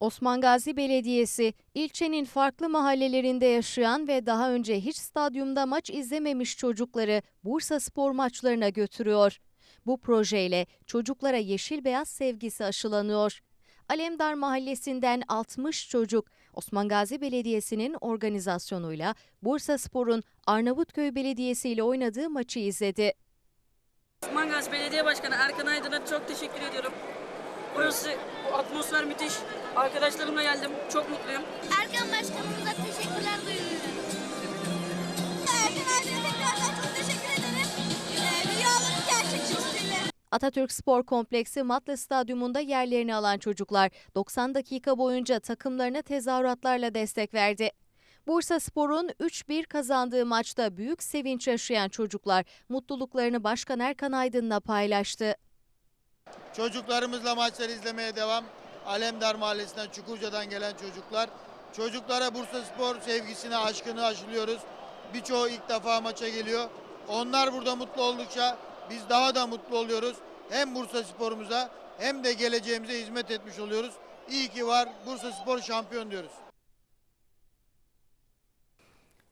Osman Gazi Belediyesi, ilçenin farklı mahallelerinde yaşayan ve daha önce hiç stadyumda maç izlememiş çocukları Bursa spor maçlarına götürüyor. Bu projeyle çocuklara yeşil beyaz sevgisi aşılanıyor. Alemdar Mahallesi'nden 60 çocuk Osman Gazi Belediyesi'nin organizasyonuyla Bursa Spor'un Arnavutköy Belediyesi ile oynadığı maçı izledi. Osman Gazi Belediye Başkanı Erkan Aydın'a çok teşekkür ediyorum. Burası, bu atmosfer müthiş. Arkadaşlarımla geldim. Çok mutluyum. Erkan Başkanımıza teşekkürler duyuyorum. Erkan Aydın'a tekrardan çok teşekkür ederim. Ee, rüyalarım gerçekleştirdi. Atatürk Spor Kompleksi Matla Stadyumunda yerlerini alan çocuklar 90 dakika boyunca takımlarına tezahüratlarla destek verdi. Bursa Spor'un 3-1 kazandığı maçta büyük sevinç yaşayan çocuklar mutluluklarını Başkan Erkan Aydın'la paylaştı. Çocuklarımızla maçları izlemeye devam. Alemdar Mahallesi'nden, Çukurca'dan gelen çocuklar. Çocuklara Bursa Spor sevgisini, aşkını aşılıyoruz. Birçoğu ilk defa maça geliyor. Onlar burada mutlu oldukça biz daha da mutlu oluyoruz. Hem Bursa Spor'umuza hem de geleceğimize hizmet etmiş oluyoruz. İyi ki var Bursa Spor şampiyon diyoruz.